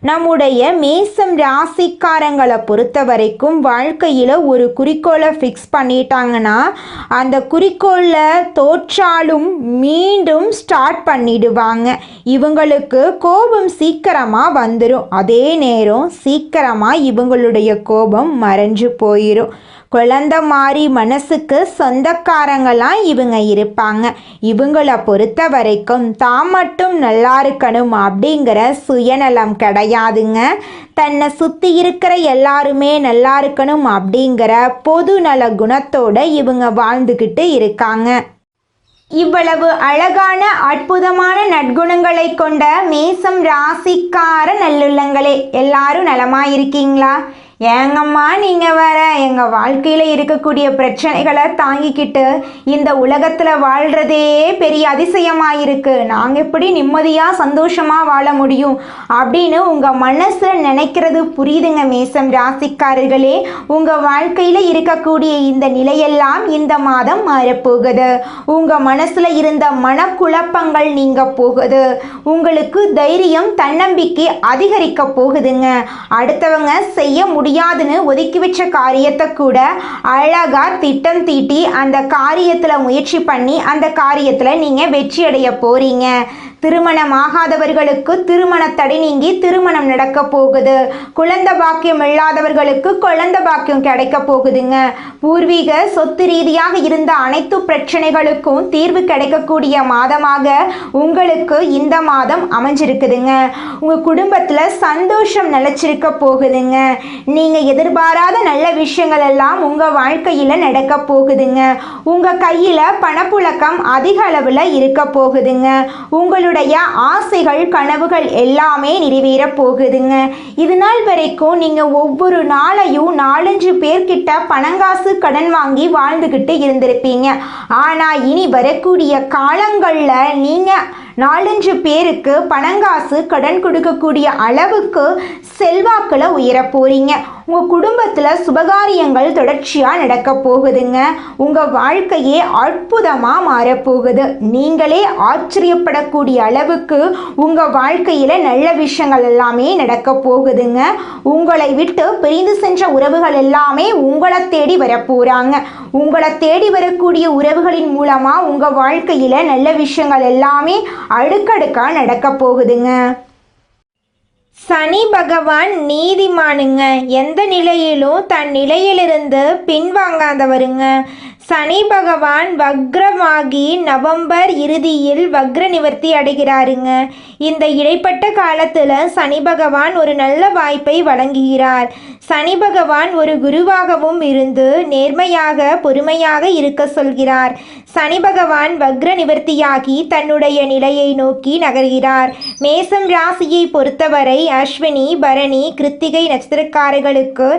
நம்முடைய மேசம் ராசிக்காரங்களை பொறுத்த வரைக்கும் வாழ்க்கையில் ஒரு குறிக்கோளை ஃபிக்ஸ் பண்ணிட்டாங்கன்னா அந்த குறிக்கோளில் தோற்றாலும் மீண்டும் ஸ்டார்ட் பண்ணிடுவாங்க. இவங்களுக்கு கோபம் சீக்கிரமாக வந்துடும் அதே நேரம் சீக்கிரமாக இவங்களுடைய கோபம் மறைஞ்சு போயிடும் குழந்த மாதிரி மனசுக்கு சொந்தக்காரங்களாம் இவங்க இருப்பாங்க. இவங்கள பொறுத்த வரைக்கும் தான் மட்டும் நல்லா இருக்கணும் அப்படிங்கிற சுயநலம் கிடையாதுங்க. தன்னை சுற்றி இருக்கிற எல்லாருமே நல்லா இருக்கணும் அப்படிங்கிற பொதுநல குணத்தோடு இவங்க வாழ்ந்துக்கிட்டு இருக்காங்க. இவ்வளவு அழகான அற்புதமான நற்குணங்களை கொண்ட மேசம் ராசிக்கார நல்லுள்ளங்களே எல்லாரும் நலமா இருக்கீங்களா ஏங்கம்மா நீங்கள் வேற எங்கள் வாழ்க்கையில் இருக்கக்கூடிய பிரச்சனைகளை தாங்கிக்கிட்டு இந்த உலகத்தில் வாழ்கிறதே பெரிய அதிசயமாக இருக்குது நாங்கள் எப்படி நிம்மதியாக சந்தோஷமாக வாழ முடியும் அப்படின்னு உங்கள் மனசில் நினைக்கிறது புரியுதுங்க மேசம் ராசிக்காரர்களே. உங்கள் வாழ்க்கையில் இருக்கக்கூடிய இந்த நிலையெல்லாம் இந்த மாதம் மாறப்போகுது. உங்கள் மனசில் இருந்த மனக்குழப்பங்கள் நீங்க போகுது. உங்களுக்கு தைரியம் தன்னம்பிக்கை அதிகரிக்க போகுதுங்க. அடுத்தவங்க செய்ய முடியும் முடியாதுன்னு ஒதுக்கி வச்ச காரியத்தை கூட அழகா திட்டம் தீட்டி அந்த காரியத்தில் முயற்சி பண்ணி அந்த காரியத்தில் நீங்கள் வெற்றி அடைய திருமணம் ஆகாதவர்களுக்கு திருமண தடை நீங்கி திருமணம் நடக்க போகுது. குழந்த பாக்கியம் இல்லாதவர்களுக்கு குழந்த பாக்கியம் கிடைக்க போகுதுங்க. பூர்வீக சொத்து ரீதியாக இருந்த அனைத்து பிரச்சனைகளுக்கும் தீர்வு கிடைக்கக்கூடிய மாதமாக உங்களுக்கு இந்த மாதம் அமைஞ்சிருக்குதுங்க. உங்கள் குடும்பத்தில் சந்தோஷம் நிலச்சிருக்க போகுதுங்க. நீங்கள் எதிர்பாராத நல்ல விஷயங்கள் எல்லாம் உங்கள் வாழ்க்கையில் நடக்க போகுதுங்க. உங்கள் கையில் பணப்புழக்கம் அதிக அளவில் இருக்க போகுதுங்க. உங்களுடைய ஆசைகள் கனவுகள் எல்லாமே நிறைவேற போகுதுங்க. இது நாள் வரைக்கும் நீங்கள் ஒவ்வொரு நாளையும் நாலஞ்சு பேர்கிட்ட பணங்காசு கடன் வாங்கி வாழ்ந்துக்கிட்டு இருந்திருப்பீங்க. ஆனால் இனி வரக்கூடிய காலங்களில் நீங்கள் நாலஞ்சு பேருக்கு பணங்காசு கடன் கொடுக்கக்கூடிய அளவுக்கு செல்வாக்கில் உயர போகிறீங்க உங்கள் குடும்பத்தில் சுபகாரியங்கள் தொடர்ச்சியாக நடக்க போகுதுங்க. உங்கள் வாழ்க்கையே அற்புதமாக மாறப்போகுது நீங்களே ஆச்சரியப்படக்கூடிய அளவுக்கு உங்கள் வாழ்க்கையில் நல்ல விஷயங்கள் எல்லாமே நடக்க போகுதுங்க. உங்களை விட்டு பிரிந்து சென்ற உறவுகள் எல்லாமே உங்களை தேடி வரப்போகிறாங்க உங்களை தேடி வரக்கூடிய உறவுகளின் மூலமாக உங்கள் வாழ்க்கையில் நல்ல விஷயங்கள் எல்லாமே அடுக்கடுக்காக நடக்க போகுதுங்க. சனி பகவான் நீதிமானுங்க. எந்த நிலையிலும் தன் நிலையிலிருந்து பின்வாங்காதவருங்க. சனி பகவான் வக்ரமாகி நவம்பர் இறுதியில் வக்ர நிவர்த்தி அடைகிறாருங்க. இந்த இடைப்பட்ட காலத்தில் சனி பகவான் ஒரு நல்ல வாய்ப்பை வழங்குகிறார். சனி பகவான் ஒரு குருவாகவும் இருந்து நேர்மையாக பொறுமையாக இருக்க சொல்கிறார். சனி பகவான் வக்ர நிவர்த்தியாகி தன்னுடைய நிலையை நோக்கி நகர்கிறார். மேசம் ராசியை பொறுத்தவரை அஸ்வினி பரணி கிருத்திகை நட்சத்திரக்காரர்களுக்கு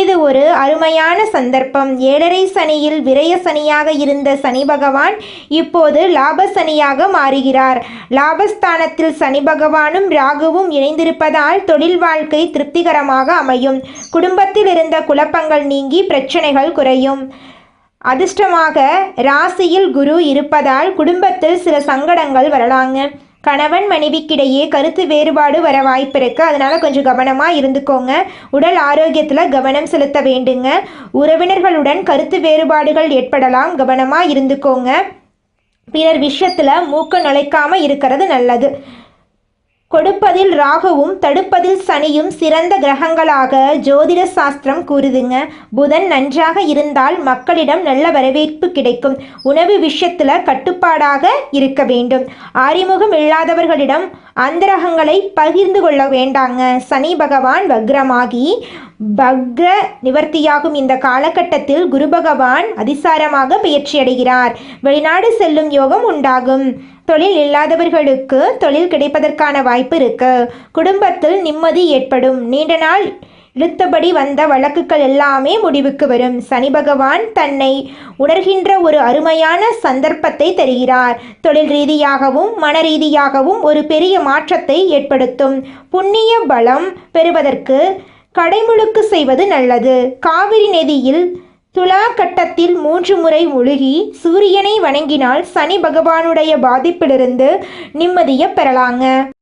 இது ஒரு அருமையான சந்தர்ப்பம். ஏழரை சனியில் விரைய சனியாக இருந்த சனி பகவான் இப்போது லாப சனியாக மாறுகிறார். லாபஸ்தானத்தில் சனி பகவானும் ராகுவும் இணைந்திருப்பதால் தொழில் வாழ்க்கை திருப்திகரமாக அமையும். குடும்பத்தில் இருந்த குழப்பங்கள் நீங்கி பிரச்சனைகள் குறையும். அதிர்ஷ்டமாக ராசியில் குரு இருப்பதால் குடும்பத்தில் சில சங்கடங்கள் வரலாங்க. கணவன் மனைவிக்கிடையே கருத்து வேறுபாடு வர வாய்ப்பு இருக்கு. அதனால கொஞ்சம் கவனமாக இருந்துக்கோங்க. உடல் ஆரோக்கியத்தில் கவனம் செலுத்த வேண்டுங்க. உறவினர்களுடன் கருத்து வேறுபாடுகள் ஏற்படலாம். கவனமாக இருந்துக்கோங்க. பிறர் விஷயத்தில் மூக்க நுழைக்காம இருக்கிறது நல்லது. கொடுப்பதில் ராகுவும் தடுப்பதில் சனியும் சிறந்த கிரகங்களாக ஜோதிட சாஸ்திரம் கூறுதுங்க. புதன் நன்றாக இருந்தால் மக்களிடம் நல்ல வரவேற்பு கிடைக்கும். உணவு விஷயத்தில் கட்டுப்பாடாக இருக்க வேண்டும். அறிமுகம் இல்லாதவர்களிடம் அந்தரகங்களை பகிர்ந்து கொள்ள வேண்டாங்க. சனி பகவான் வக்ரமாகி பக்ர நிவர்த்தியாகும் இந்த காலகட்டத்தில் குரு பகவான் அதிசாரமாக பயிற்சியடைகிறார் வெளிநாடு செல்லும் யோகம் உண்டாகும். தொழில் இல்லாதவர்களுக்கு தொழில் கிடைப்பதற்கான வாய்ப்பு இருக்கு. குடும்பத்தில் நிம்மதி ஏற்படும். நீண்ட நாள் இழுத்தபடி வந்த வழக்குகள் எல்லாமே முடிவுக்கு வரும். சனி பகவான் தன்னை உணர்கின்ற ஒரு அருமையான சந்தர்ப்பத்தை தருகிறார். தொழில் ரீதியாகவும் மன ரீதியாகவும் ஒரு பெரிய மாற்றத்தை ஏற்படுத்தும். புண்ணிய பலம் பெறுவதற்கு கடைமுழுக்கு செய்வது நல்லது. காவிரி நதியில் துலா கட்டத்தில் மூன்று முறை முழுகி சூரியனை வணங்கினால் சனி பகவானுடைய பாதிப்பிலிருந்து நிம்மதியை பெறலாங்க.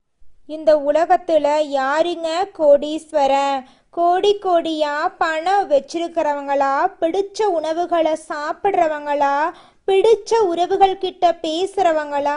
இந்த உலகத்துல யாருங்க கோடீஸ்வரன் கோடி கோடியா பணம் வச்சிருக்கிறவங்களா? பிடிச்ச உணவுகளை சாப்பிட்றவங்களா? பிடிச்ச உறவுகள் கிட்ட பேசுறவங்களா?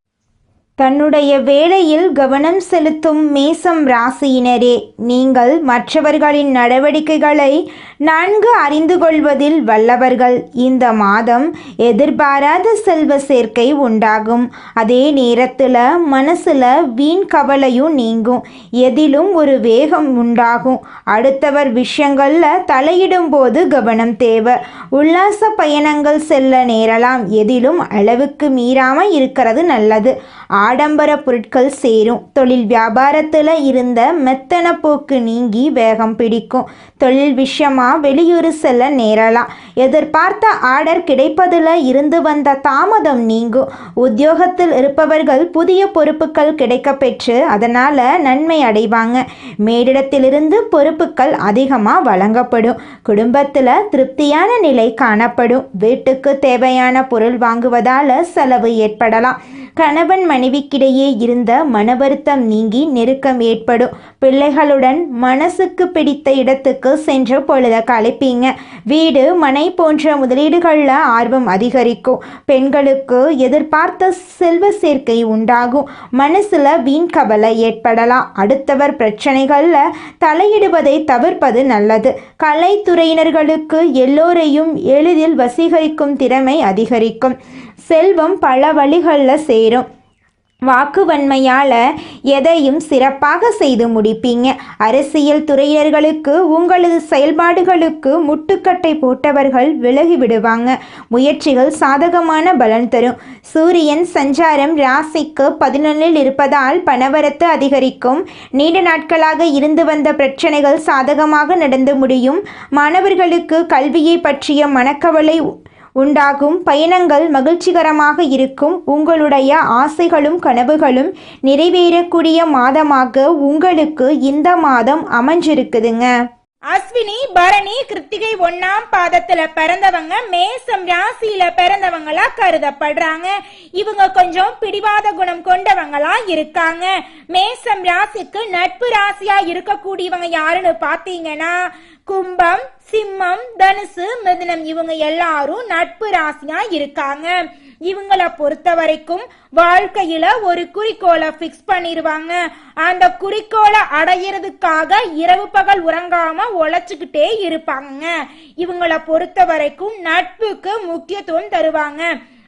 தன்னுடைய வேலையில் கவனம் செலுத்தும் மேசம் ராசியினரே நீங்கள் மற்றவர்களின் நடவடிக்கைகளை நன்கு அறிந்து கொள்வதில் வல்லவர்கள். இந்த மாதம் எதிர்பாராத செல்வ சேர்க்கை உண்டாகும். அதே நேரத்தில் மனசில் வீண் கவலையும் நீங்கும். எதிலும் ஒரு வேகம் உண்டாகும். அடுத்தவர் விஷயங்களில் தலையிடும் போது கவனம் தேவை. உல்லாச பயணங்கள் செல்ல நேரலாம். எதிலும் அளவுக்கு மீறாமல் இருக்கிறது நல்லது. ஆடம்பர பொருட்கள் சேரும். தொழில் வியாபாரத்தில் இருந்த மெத்தன போக்கு நீங்கி வேகம் பிடிக்கும். தொழில் விஷயமா வெளியூர் செல்ல நேரலாம். எதிர்பார்த்த ஆர்டர் கிடைப்பதில் இருந்து வந்த தாமதம் நீங்கும். உத்தியோகத்தில் இருப்பவர்கள் புதிய பொறுப்புகள் கிடைக்கப்பெற்று அதனால் நன்மை அடைவாங்க. மேலிடத்திலிருந்து பொறுப்புகள் அதிகமாக வழங்கப்படும். குடும்பத்தில் திருப்தியான நிலை காணப்படும். வீட்டுக்கு தேவையான பொருள் வாங்குவதால் செலவு ஏற்படலாம். கணவன் மனைவிக்கிடையே இருந்த மன வருத்தம் நீங்கி நெருக்கம் ஏற்படும். பிள்ளைகளுடன் மனசுக்கு பிடித்த இடத்துக்கு சென்று பொழுத கலைப்பீங்க வீடு மனை போன்ற முதலீடுகளில் ஆர்வம் அதிகரிக்கும். பெண்களுக்கு எதிர்பார்த்த செல்வ சேர்க்கை உண்டாகும். மனசில் வீண் கவலை ஏற்படலாம். அடுத்தவர் பிரச்சனைகளில் தலையிடுவதை தவிர்ப்பது நல்லது. கலைத்துறையினர்களுக்கு எல்லோரையும் எளிதில் வசீகரிக்கும் திறமை அதிகரிக்கும். செல்வம் பல வழிகளில் சேரும். வாக்குவன்மையால் எதையும் சிறப்பாக செய்து முடிப்பீங்க. அரசியல் துறையினர்களுக்கு உங்களது செயல்பாடுகளுக்கு முட்டுக்கட்டை போட்டவர்கள் விலகி விடுவாங்க. முயற்சிகள் சாதகமான பலன் தரும். சூரியன் சஞ்சாரம் ராசிக்கு பதினொன்றில் இருப்பதால் பணவரத்து அதிகரிக்கும். நீண்ட நாட்களாக இருந்து வந்த பிரச்சனைகள் சாதகமாக நடந்து முடியும். மாணவர்களுக்கு கல்வியை பற்றிய மனக்கவலை உண்டாகும். பயணங்கள் மகிழ்ச்சிகரமாக இருக்கும். உங்களுடைய ஆசைகளும் கனவுகளும் நிறைவேறக்கூடிய மாதமாக உங்களுக்கு இந்த மாதம் அமைஞ்சிருக்குதுங்க. அஸ்வினி பரணி கிருத்திகை ஒன்னாம் பாதத்துல பிறந்தவங்க மேசம் ராசியில பிறந்தவங்களா கருதப்படுறாங்க. இவங்க கொஞ்சம் பிடிவாத குணம் கொண்டவங்களா இருக்காங்க. மேசம் ராசிக்கு நட்பு ராசியா இருக்கக்கூடியவங்க யாருன்னு பாத்தீங்கன்னா கும்பம் சிம்மம் தனுசு மிதுனம் இவங்க எல்லாரும் நட்பு ராசியா இருக்காங்க. இவங்கள பொறுத்த வரைக்கும் வாழ்க்கையில ஒரு குறிக்கோளை ஃபிக்ஸ் பண்ணிருவாங்க. அந்த குறிக்கோளை அடையிறதுக்காக இரவு பகல் உறங்காம உழைச்சுக்கிட்டே இருப்பாங்க. இவங்கள பொறுத்த வரைக்கும் நட்புக்கு முக்கியத்துவம் தருவாங்க.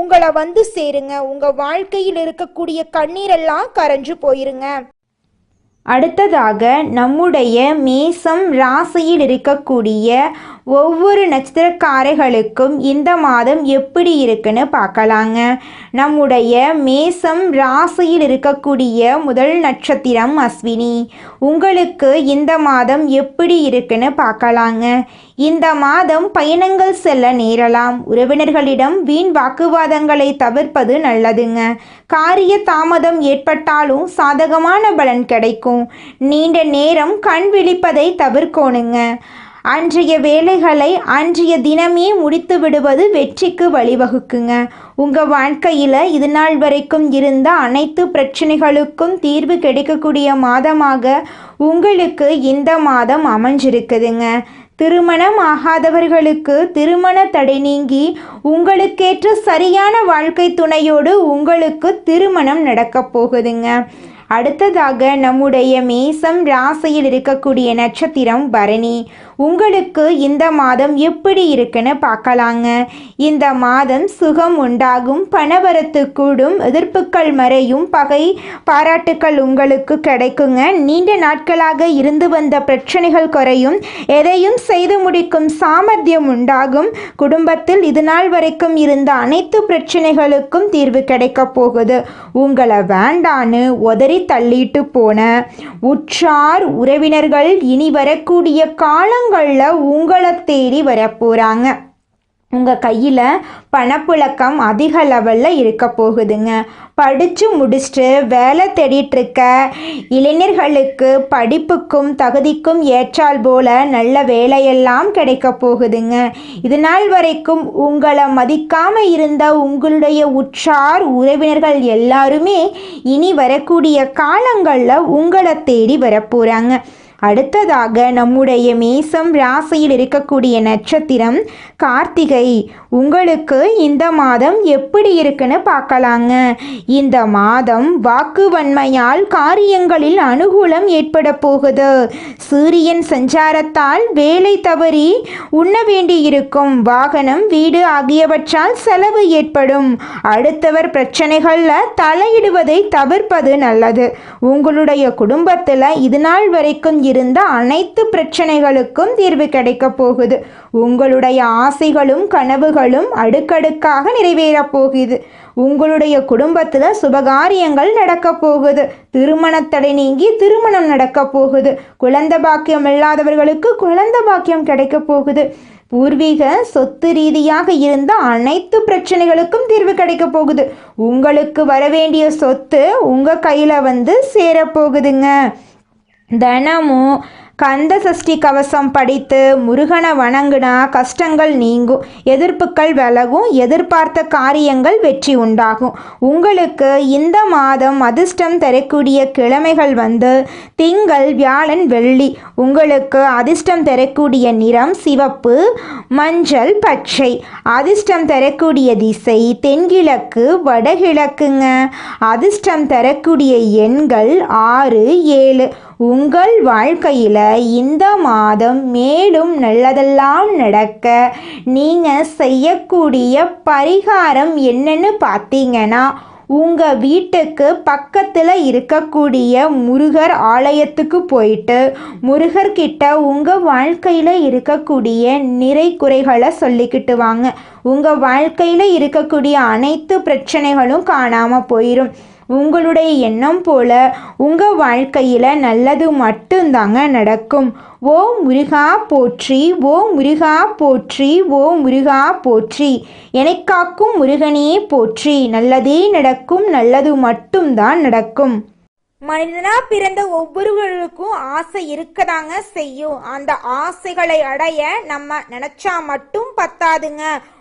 உங்களை வந்து சேருங்க. உங்க வாழ்க்கையில் இருக்கக்கூடிய கண்ணீரெல்லாம் கரைஞ்சு போயிருங்க. அடுத்ததாக நம்முடைய மேசம் ராசியில் இருக்கக்கூடிய ஒவ்வொரு நட்சத்திரக்காரர்களுக்கும் இந்த மாதம் எப்படி இருக்குன்னு பார்க்கலாங்க. நம்முடைய மேசம் ராசியில் இருக்கக்கூடிய முதல் நட்சத்திரம் அஸ்வினி. உங்களுக்கு இந்த மாதம் எப்படி இருக்குன்னு பார்க்கலாங்க. இந்த மாதம் பயணங்கள் செல்ல நேரலாம். உறவினர்களிடம் வீண் வாக்குவாதங்களை தவிர்ப்பது நல்லதுங்க. காரிய தாமதம் ஏற்பட்டாலும் சாதகமான பலன் கிடைக்கும். நீண்ட நேரம் கண் விழிப்பதை தவிர்க்கணுங்க. அன்றைய வேலைகளை அன்றைய தினமே முடித்து விடுவது வெற்றிக்கு வழிவகுக்குங்க. உங்கள் வாழ்க்கையில் இது நாள் வரைக்கும் இருந்த அனைத்து பிரச்சனைகளுக்கும் தீர்வு கிடைக்கக்கூடிய மாதமாக உங்களுக்கு இந்த மாதம் அமைஞ்சிருக்குதுங்க. திருமணம் ஆகாதவர்களுக்கு திருமண தடை நீங்கி உங்களுக்கேற்ற சரியான வாழ்க்கை துணையோடு உங்களுக்கு திருமணம் நடக்கப் போகுதுங்க. அடுத்ததாக நம்முடைய மேசம் ராசியில் இருக்கக்கூடிய நட்சத்திரம் பரணி. உங்களுக்கு இந்த மாதம் எப்படி இருக்குன்னு பார்க்கலாங்க. இந்த மாதம் சுகம் உண்டாகும் பணவரத்து கூடும் எதிர்ப்புகள் மறையும் பகை பாராட்டுக்கள் உங்களுக்கு கிடைக்குங்க. நீண்ட நாட்களாக இருந்து வந்த பிரச்சனைகள் குறையும் எதையும் செய்து முடிக்கும் சாமர்த்தியம் உண்டாகும். குடும்பத்தில் இது நாள் வரைக்கும் இருந்த அனைத்து பிரச்சனைகளுக்கும் தீர்வு கிடைக்க போகுது. உங்களை வேண்டான்னு உதறி தள்ளிட்டு போன உற்றார் உறவினர்கள் இனி வரக்கூடிய காலம் காலங்களில் உங்களை தேடி வரப்போகிறாங்க உங்கள் கையில் பணப்புழக்கம் அதிக லெவலில் இருக்க போகுதுங்க. படித்து முடிச்சுட்டு வேலை தேடிட்டுருக்க இளைஞர்களுக்கு படிப்புக்கும் தகுதிக்கும் ஏற்றால் போல நல்ல வேலையெல்லாம் கிடைக்க போகுதுங்க. இது நாள் வரைக்கும் உங்களை மதிக்காமல் இருந்த உங்களுடைய உற்றார் உறவினர்கள் எல்லாருமே இனி வரக்கூடிய காலங்களில் உங்களை தேடி வரப்போகிறாங்க அடுத்ததாக நம்முடைய மேசம் ராசியில் இருக்கக்கூடிய நட்சத்திரம் கார்த்திகை. உங்களுக்கு இந்த மாதம் எப்படி இருக்குன்னு பார்க்கலாங்க. இந்த மாதம் வாக்குவன்மையால் காரியங்களில் அனுகூலம் ஏற்பட போகுது. சூரியன் சஞ்சாரத்தால் வேலை தவறி உண்ண வேண்டியிருக்கும். வாகனம் வீடு ஆகியவற்றால் செலவு ஏற்படும். அடுத்தவர் பிரச்சனைகளில் தலையிடுவதை தவிர்ப்பது நல்லது. உங்களுடைய குடும்பத்தில் இது நாள் வரைக்கும் இருந்த அனைத்து பிரச்சனைகளுக்கும் தீர்வு கிடைக்கப் போகுது. உங்களுடைய ஆசைகளும் கனவுகளும் அடுக்கடுக்காக நிறைவேறப் போகுது. உங்களுடைய குடும்பத்தில் சுபகாரியங்கள் நடக்க போகுது. திருமணத்தடை நீங்கி திருமணம் நடக்க போகுது. குழந்தை பாக்கியம் இல்லாதவர்களுக்கு குழந்தை பாக்கியம் கிடைக்க போகுது. பூர்வீக சொத்து ரீதியாக இருந்த அனைத்து பிரச்சனைகளுக்கும் தீர்வு கிடைக்க போகுது. உங்களுக்கு வரவேண்டிய சொத்து உங்கள் கையில் வந்து சேரப்போகுதுங்க தினமும் கந்த சஷ்டி கவசம் படித்து முருகனை வணங்குனா கஷ்டங்கள் நீங்கும். எதிர்ப்புகள் விலகும். எதிர்பார்த்த காரியங்கள் வெற்றி உண்டாகும். உங்களுக்கு இந்த மாதம் அதிர்ஷ்டம் தரக்கூடிய கிழமைகள் வந்து திங்கள் வியாழன் வெள்ளி. உங்களுக்கு அதிர்ஷ்டம் தரக்கூடிய நிறம் சிவப்பு மஞ்சள் பச்சை. அதிர்ஷ்டம் தரக்கூடிய திசை தென்கிழக்கு வடகிழக்குங்க. அதிர்ஷ்டம் தரக்கூடிய எண்கள் ஆறு ஏழு. உங்கள் வாழ்க்கையில் இந்த மாதம் மேலும் நல்லதெல்லாம் நடக்க நீங்கள் செய்யக்கூடிய பரிகாரம் என்னன்னு பார்த்தீங்கன்னா உங்கள் வீட்டுக்கு பக்கத்தில் இருக்கக்கூடிய முருகர் ஆலயத்துக்கு போயிட்டு முருகர்கிட்ட உங்கள் வாழ்க்கையில் இருக்கக்கூடிய நிறை குறைகளை சொல்லிக்கிட்டு வாங்க. உங்கள் வாழ்க்கையில் இருக்கக்கூடிய அனைத்து பிரச்சனைகளும் காணாமல் போயிடும் உங்களுடைய எண்ணம் போல உங்கள் வாழ்க்கையில் நல்லது மட்டும்தாங்க நடக்கும். ஓ முருகா போற்றி ஓ முருகா போற்றி ஓ முருகா போற்றி. எனக்காக்கும் முருகனே போற்றி. நல்லதே நடக்கும் நல்லது மட்டும்தான் நடக்கும். மனிதனா பிறந்த ஒவ்வொருவருக்கும் ஆசை இருக்கதாங்க செய்யும். அந்த ஆசைகளை அடைய நம்ம நினைச்சா மட்டும் பத்தாதுங்க.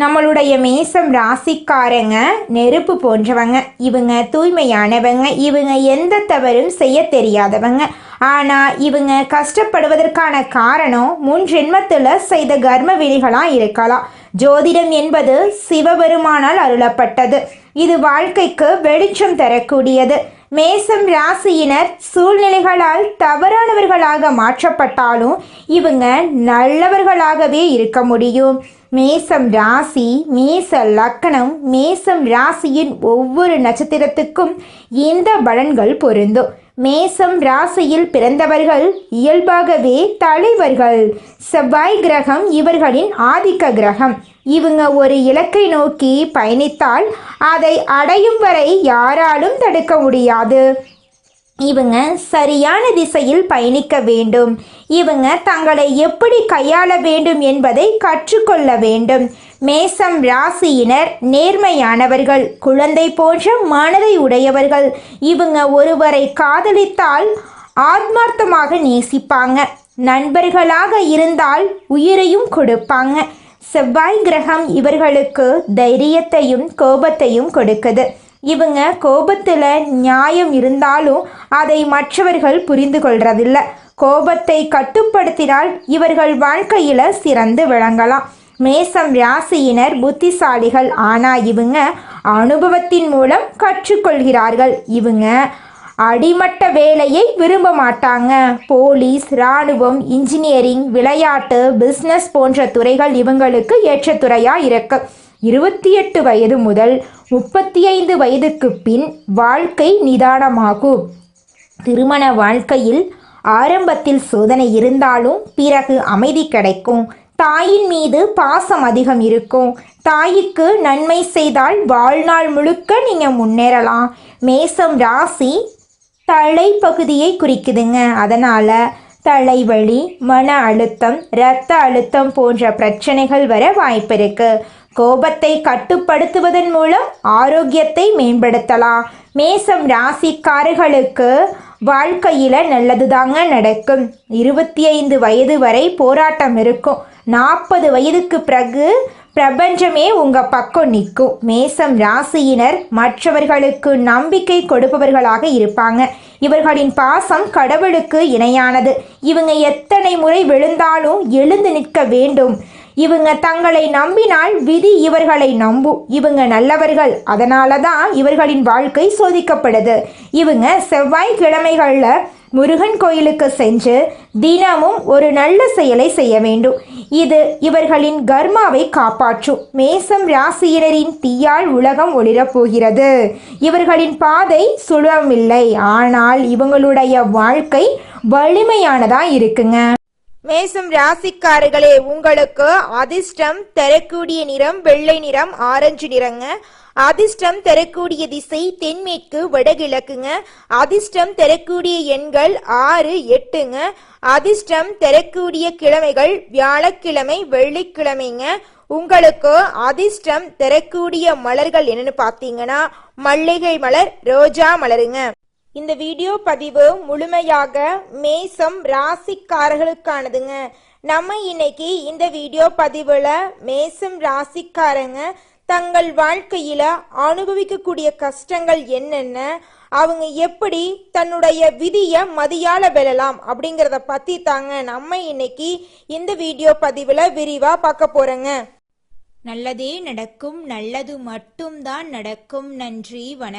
நம்மளுடைய மேசம் ராசிக்காரங்க நெருப்பு போன்றவங்க. இவங்க தூய்மையானவங்க. இவங்க எந்த தவறும் செய்ய தெரியாதவங்க. ஆனால் இவங்க கஷ்டப்படுவதற்கான காரணம் முன் ஜென்மத்தில் செய்த கர்ம விழிகளாக இருக்கலாம். ஜோதிடம் என்பது சிவபெருமானால் அருளப்பட்டது. இது வாழ்க்கைக்கு வெளிச்சம் தரக்கூடியது. மேசம் ராசியினர் சூழ்நிலைகளால் தவறானவர்களாக மாற்றப்பட்டாலும் இவங்க நல்லவர்களாகவே இருக்க முடியும். மேசம் ராசி மேச லக்கணம் மேசம் ராசியின் ஒவ்வொரு நட்சத்திரத்துக்கும் இந்த பலன்கள் பொருந்தும். மேசம் ராசியில் பிறந்தவர்கள் இயல்பாகவே தலைவர்கள். செவ்வாய் கிரகம் இவர்களின் ஆதிக்க கிரகம். இவங்க ஒரு இலக்கை நோக்கி பயணித்தால் அதை அடையும் வரை யாராலும் தடுக்க முடியாது. இவங்க சரியான திசையில் பயணிக்க வேண்டும். இவங்க தங்களை எப்படி கையாள வேண்டும் என்பதை கற்றுக்கொள்ள வேண்டும். மேசம் ராசியினர் நேர்மையானவர்கள் குழந்தை போன்ற மனதை உடையவர்கள். இவங்க ஒருவரை காதலித்தால் ஆத்மார்த்தமாக நேசிப்பாங்க. நண்பர்களாக இருந்தால் உயிரையும் கொடுப்பாங்க. செவ்வாய் கிரகம் இவர்களுக்கு தைரியத்தையும் கோபத்தையும் கொடுக்குது. இவங்க கோபத்தில் நியாயம் இருந்தாலும் அதை மற்றவர்கள் புரிந்து கொள்றதில்ல. கோபத்தை கட்டுப்படுத்தினால் இவர்கள் வாழ்க்கையில் சிறந்து விளங்கலாம். மேசம் ராசியினர் புத்திசாலிகள். ஆனால் இவங்க அனுபவத்தின் மூலம் கற்றுக்கொள்கிறார்கள். இவங்க அடிமட்ட வேலையை விரும்ப மாட்டாங்க. போலீஸ் இராணுவம் இன்ஜினியரிங் விளையாட்டு பிஸ்னஸ் போன்ற துறைகள் இவங்களுக்கு ஏற்ற துறையாக இருக்கு. இருபத்தி எட்டு வயது முதல் முப்பத்தி ஐந்து வயதுக்கு பின் வாழ்க்கை நிதானமாகும். திருமண வாழ்க்கையில் ஆரம்பத்தில் சோதனை இருந்தாலும் பிறகு அமைதி கிடைக்கும். தாயின் மீது பாசம் அதிகம் இருக்கும். தாய்க்கு நன்மை செய்தால் வாழ்நாள் முழுக்க நீங்கள் முன்னேறலாம். மேசம் ராசி தலைப்பகுதியை குறிக்குதுங்க. அதனால் தலைவலி மன அழுத்தம் இரத்த அழுத்தம் போன்ற பிரச்சனைகள் வர வாய்ப்பு இருக்கு கோபத்தை கட்டுப்படுத்துவதன் மூலம் ஆரோக்கியத்தை மேம்படுத்தலாம். மேசம் ராசிக்காரர்களுக்கு வாழ்க்கையில் நல்லதுதாங்க நடக்கும். இருபத்தி ஐந்து வயது வரை போராட்டம் இருக்கும். நாற்பது வயதுக்கு பிறகு பிரபஞ்சமே உங்க பக்கம் நிற்கும். மேசம் ராசியினர் மற்றவர்களுக்கு நம்பிக்கை கொடுப்பவர்களாக இருப்பாங்க. இவர்களின் பாசம் கடவுளுக்கு இணையானது. இவங்க எத்தனை முறை விழுந்தாலும் எழுந்து நிற்க வேண்டும். இவங்க தங்களை நம்பினால் விதி இவர்களை நம்பும் இவங்க நல்லவர்கள் அதனால தான் இவர்களின் வாழ்க்கை சோதிக்கப்படுது. இவங்க செவ்வாய் கிழமைகளில் முருகன் கோயிலுக்கு சென்று தினமும் ஒரு நல்ல செயலை செய்ய வேண்டும். இது இவர்களின் கர்மாவை காப்பாற்றும். மேசம் ராசியினரின் தீயால் உலகம் ஒளிரப்போகிறது இவர்களின் பாதை சுலபமில்லை. ஆனால் இவங்களுடைய வாழ்க்கை வலிமையானதா இருக்குங்க. மேசம் ராசிக்காரர்களே உங்களுக்கு அதிர்ஷ்டம் தரக்கூடிய நிறம் வெள்ளை நிறம் ஆரஞ்சு நிறங்க. அதிர்ஷ்டம் தரக்கூடிய திசை தென்மேற்கு வடகிழக்குங்க. அதிர்ஷ்டம் தரக்கூடிய எண்கள் ஆறு எட்டுங்க. அதிர்ஷ்டம் தரக்கூடிய கிழமைகள் வியாழக்கிழமை வெள்ளிக்கிழமைங்க. உங்களுக்கு அதிர்ஷ்டம் தரக்கூடிய மலர்கள் என்னன்னு பார்த்தீங்கன்னா மல்லிகை மலர் ரோஜா மலருங்க. இந்த வீடியோ பதிவு முழுமையாக மேசம் ராசிக்காரர்களுக்கானதுங்க. நம்ம இன்னைக்கு இந்த வீடியோ பதிவில் மேசம் ராசிக்காரங்க தங்கள் வாழ்க்கையில அனுபவிக்கக்கூடிய கஷ்டங்கள் என்னென்ன அவங்க எப்படி தன்னுடைய விதியை மதியால வெல்லலாம் அப்படிங்கிறத பத்தி தாங்க நம்ம இன்னைக்கு இந்த வீடியோ பதிவுல விரிவா பார்க்க போறோங்க. நல்லதே நடக்கும் நல்லது மட்டும்தான் நடக்கும். நன்றி வணக்கம்.